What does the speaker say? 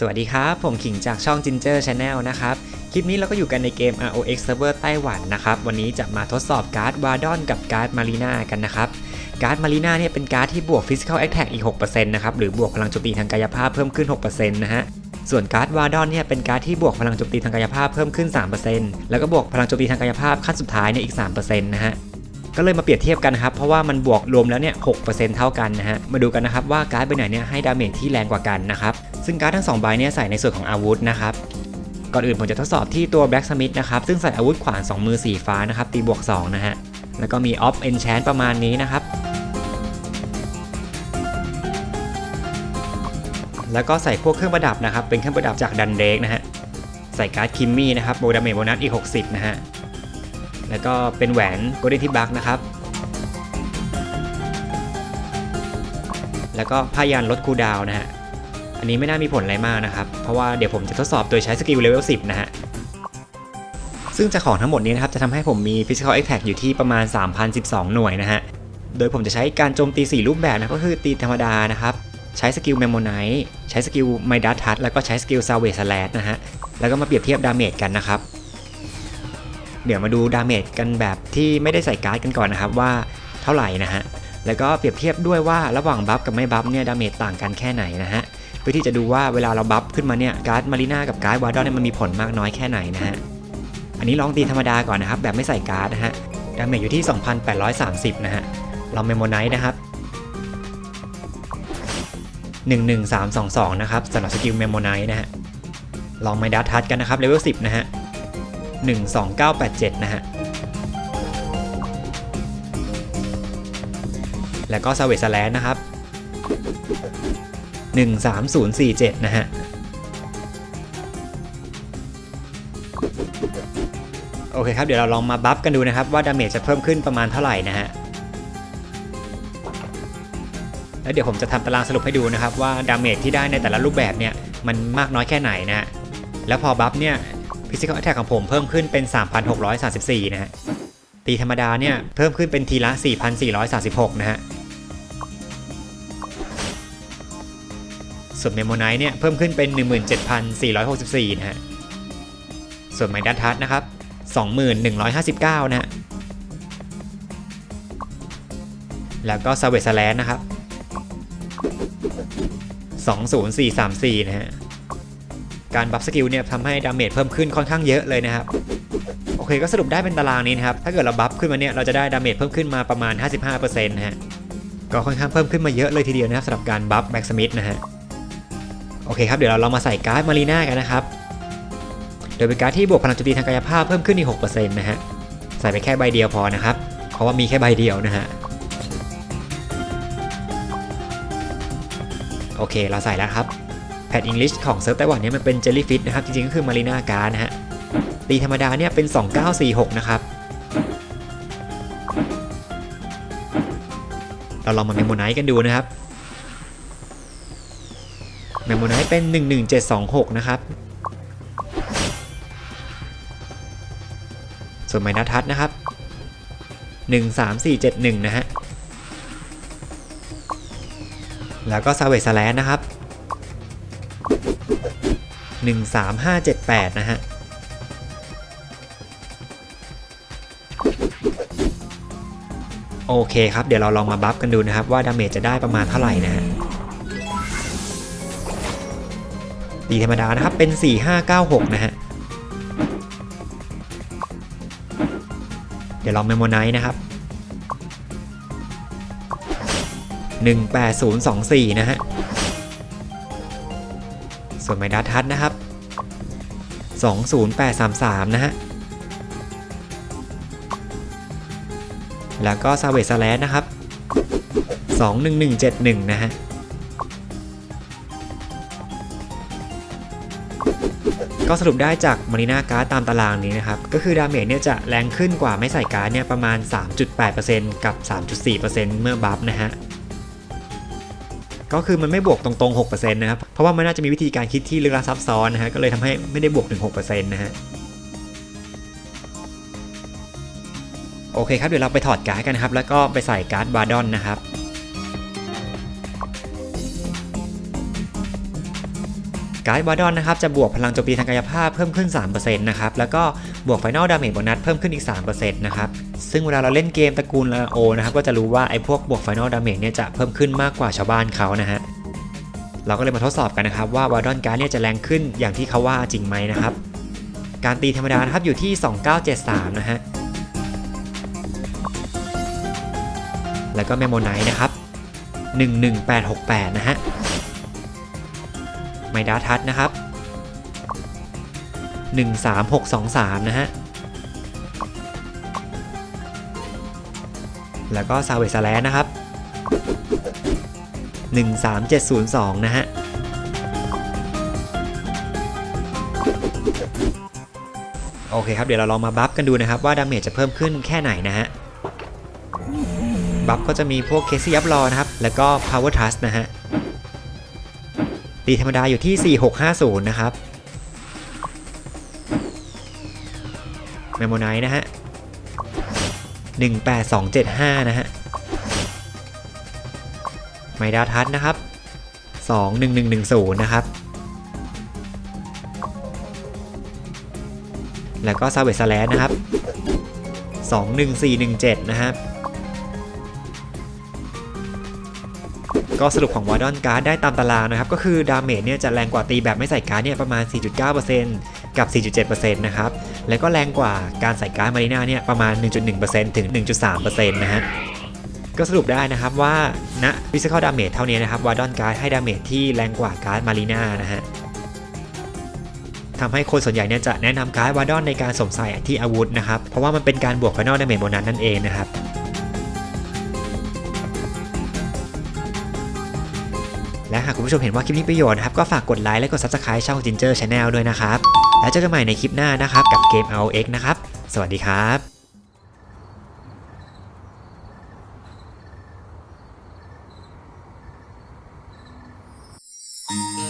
สวัสดีครับ ผมขิงจากช่อง Ginger Channel นะครับ คลิปนี้เราก็อยู่กันในเกม ROX Server ไต้หวันนะครับ วันนี้จะมาทดสอบการ์ดวาดอนกับการ์ดมารีนากันนะครับ การ์ดมารีนาเนี่ยเป็นการ์ดที่บวก Physical Attack อีก 6%นะครับ หรือบวกพลังโจมตีทางกายภาพเพิ่มขึ้น 6%นะฮะส่วนการ์ดวาดอนเนี่ยเป็นการ์ดที่บวกพลังโจมตีทางกายภาพเพิ่มขึ้น 3%แล้วก็บวกพลังโจมตีทางกายภาพขั้นสุดท้ายเนี่ยอีก 3%นะฮะ ก็เลยมาเปรียบเทียบกันนะครับ เพราะว่ามันบวกรวมแล้วเนี่ย6%เท่ากันนะฮะ มาดูกันนะครับว่าการ์ดใบไหนเนี่ยให้ดาเมจที่แรงกว่ากันนะครับ ซึ่งการ์ดทั้งสองใบเนี่ยใส่ในส่วนของอาวุธนะครับก่อนอื่นผมจะทดสอบที่ตัว Black Smith นะครับ ซึ่งใส่อาวุธขวาน 2 มือสีฟ้านะครับ ตีบวก 2 นะฮะ แล้วก็มี Off Enchant ประมาณนี้นะครับ แล้วก็ใส่พวกเครื่องประดับนะครับ เป็นเครื่องประดับจากดันเดกนะฮะ ใส่การ์ดคิมมี่นะครับโบดาเมจโบนัสอีก 60 นะฮะ แล้วก็เป็นแหวนโกลเด้นทิบักนะครับ แล้วก็ผ้ายันลดคูดาวนะฮะ อันนี้ไม่น่ามีผลอะไรมากนะครับ เพราะว่าเดี๋ยวผมจะทดสอบโดยใช้สกิลเลเวล10 นะฮะ ซึ่งจากของทั้งหมดนี้นะครับ จะทำให้ผมมี Physical Attack อยู่ที่ประมาณ 3,012 หน่วยนะฮะ โดยผมจะใช้การโจมตี 4 รูปแบบนะ ก็คือตีธรรมดานะครับใช้สกิลเมมโมไนท์ใช้สกิลไมดัสทัแล้วก็ใช้สกิลซาเวสแลดนะฮะ แล้วก็มาเปรียบเทียบดาเมจกันนะครับ เดี๋ยวมาดูดาเมจกันแบบที่ไม่ได้ใส่การ์ดกันก่อนนะครับว่าเท่าไหร่นะฮะแล้วก็เปรียบเทียบด้วยว่าระหว่างบัฟกับไม่บัฟเนี่ยดาเมจต่างกันแค่ไหนนะฮะเพื่อที่จะดูว่าเวลาเราบัฟขึ้นมาเนี่ยการ์ดมารีนากับการ์ดวาร์ดอนเนี่ยมันมีผลมากน้อยแค่ไหนนะฮะอันนี้ลองตีธรรมดาก่อนนะครับแบบไม่ใส่การ์ดนะฮะดาเมจอยู่ที่ 2,830 นะฮะลองเมโมไนท์นะครับ11322 นะครับสำหรับสกิลเมโมไนท์นะฮะลองไมดัสทัชกันนะครับเลเวล10 นะฮะ 12987 นะฮะ แล้วก็ซาเวสแลนนะครับ 13047 นะฮะ โอเคครับ เดี๋ยวเราลองมาบัฟกันดูนะครับ ว่าดาเมจจะเพิ่มขึ้นประมาณเท่าไหร่นะฮะ แล้วเดี๋ยวผมจะทำตารางสรุปให้ดูนะครับว่าดาเมจที่ได้ในแต่ละรูปแบบเนี่ย มันมากน้อยแค่ไหนนะฮะ แล้วพอบัฟเนี่ย Physical Attack ของผมเพิ่มขึ้นเป็น 3,634 นะฮะ ตีธรรมดาเนี่ย เพิ่มขึ้นเป็นทีละ 4,436 นะฮะ ส่วนเมโมไนท์เนี่ย เพิ่มขึ้นเป็น 17,464 นะฮะ ส่วนไมดัตทัสนะครับ 2159 นะฮะ แล้วก็ซาเวสแลนนะครับ 20434 นะฮะ การบัฟสกิลเนี่ยทำให้ดาเมจเพิ่มขึ้นค่อนข้างเยอะเลยนะครับโอเคก็สรุปได้เป็นตารางนี้นะครับถ้าเกิดเราบัฟขึ้นมาเนี่ยเราจะได้ดาเมจเพิ่มขึ้นมาประมาณ 55%นะฮะก็ค่อนข้างเพิ่มขึ้นมาเยอะเลยทีเดียวนะครับสำหรับการบัฟแบ็กสมิธนะฮะโอเคครับเดี๋ยวเราลองมาใส่การ์ดมารีนากันนะครับโดยเป็นการ์ดที่บวกพลังโจมตีทางกายภาพเพิ่มขึ้นอีก6%นะฮะใส่ไปแค่ใบเดียวพอนะครับเพราะว่ามีแค่ใบเดียวนะฮะโอเคเราใส่แล้วครับ แพดอังกฤษของเซิร์ฟไต้หวันเนี่ยมันเป็นเจลลี่ฟิตนะครับ จริงๆก็คือมารีนาการ์นะฮะตีธรรมดาเนี่ยเป็น 2946 นะครับ เราลองมาเมโมไนท์กันดูนะครับเมโมไนท์เป็น 11726 นะครับ ส่วนไมนัทัศน์นะครับ 13471 นะฮะ แล้วก็ซาเวสแลนนะครับ 13578 นะฮะโอเคครับ เดี๋ยวเราลองมาบัฟกันดูนะครับ ว่าดาเมจจะได้ประมาณเท่าไหร่นะฮะดีธรรมดานะครับ เป็น 4596 นะฮะ เดี๋ยวลองเมโมไนท์นะครับ 18024 นะฮะ ส่วนไมดัสทัศนะครับ 20833 นะฮะ แล้วก็ซาเวสแลนนะครับ 21171 นะฮะ ก็สรุปได้จากมารีนาการ์ดตามตารางนี้นะครับ ก็คือดาเมจเนี่ยจะแรงขึ้นกว่าไม่ใส่การ์ดเนี่ยประมาณ 3.8%กับ 3.4%เมื่อบัฟนะฮะ ก็คือมันไม่บวกตรงๆ6%นะครับ เพราะว่ามันน่าจะมีวิธีการคิดที่ลึกลับซับซ้อนนะฮะ ก็เลยทำให้ไม่ได้บวกถึง6%นะฮะโอเคครับ เดี๋ยวเราไปถอดการ์ดกันครับ แล้วก็ไปใส่การ์ดบาร์ดอนนะครับ การ์ดวาดอนนะครับจะบวกพลังโจมตีทางกายภาพเพิ่มขึ้น 3%นะครับแล้วก็บวกไฟนอลดาเมจโบนัสเพิ่มขึ้นอีก 3%นะครับซึ่งเวลาเราเล่นเกมตระกูลลาโอนะครับก็จะรู้ว่าไอ้พวกบวกไฟนอลดาเมจเนี่ยจะเพิ่มขึ้นมากกว่าชาวบ้านเขานะฮะเราก็เลยมาทดสอบกันนะครับว่าวาดอนการ์ดเนี่ยจะแรงขึ้นอย่างที่เขาว่าจริงไหมนะครับการตีธรรมดานะครับอยู่ที่ 2973 นะฮะแล้วก็แมโมไนท์นะครับ 11868 นะฮะ ไมดาทัศนะครับ 13623 นะฮะ แล้วก็ซาเวสแลนนะครับ 13702 นะฮะโอเคครับ เดี๋ยวเราลองมาบัฟกันดูนะครับว่าดาเมจจะเพิ่มขึ้นแค่ไหนนะฮะ บัฟก็จะมีพวกเคซี่ยับรอนะครับ แล้วก็ power trust นะฮะ ตีธรรมดาอยู่ที่ 4650 นะครับแมโมไนท์นะฮะ 18275 นะฮะ ไมดาทัศน์นะครับ 21110 นะครับ แล้วก็ซาเวสแลนนะครับ 21417 นะครับ ก็สรุปของวอร์ดอนการ์ดได้ตามตารางนะครับ ก็คือดาเมจเนี่ยจะแรงกว่าตีแบบไม่ใส่การ์ดเนี่ยประมาณ 4.9%กับ 4.7%นะครับ แล้วก็แรงกว่าการใส่การ์ดมารีนาเนี่ยประมาณ 1.1%ถึง 1.3%นะฮะก็สรุปได้นะครับว่าณฟิสิกอลดาเมจเท่านี้นะครับวาดอนการ์ดให้ดาเมจที่แรงกว่าการ์ดมารีนานะฮะทำให้คนส่วนใหญ่เนี่ยจะแนะนำการ์ดวาดอนในการสวมใส่ที่อาวุธนะครับ เพราะว่ามันเป็นการบวกไฟนอลดาเมจโบนัสนั่นเองนะครับ และหากคุณผู้ชมเห็นว่าคลิปนี้ประโยชน์นะครับก็ฝากกดไลค์และกด Subscribe ช่อง Ginger Channel ด้วยนะครับ แล้วเจอกันใหม่ในคลิปหน้านะครับกับเกม RX นะครับ สวัสดีครับ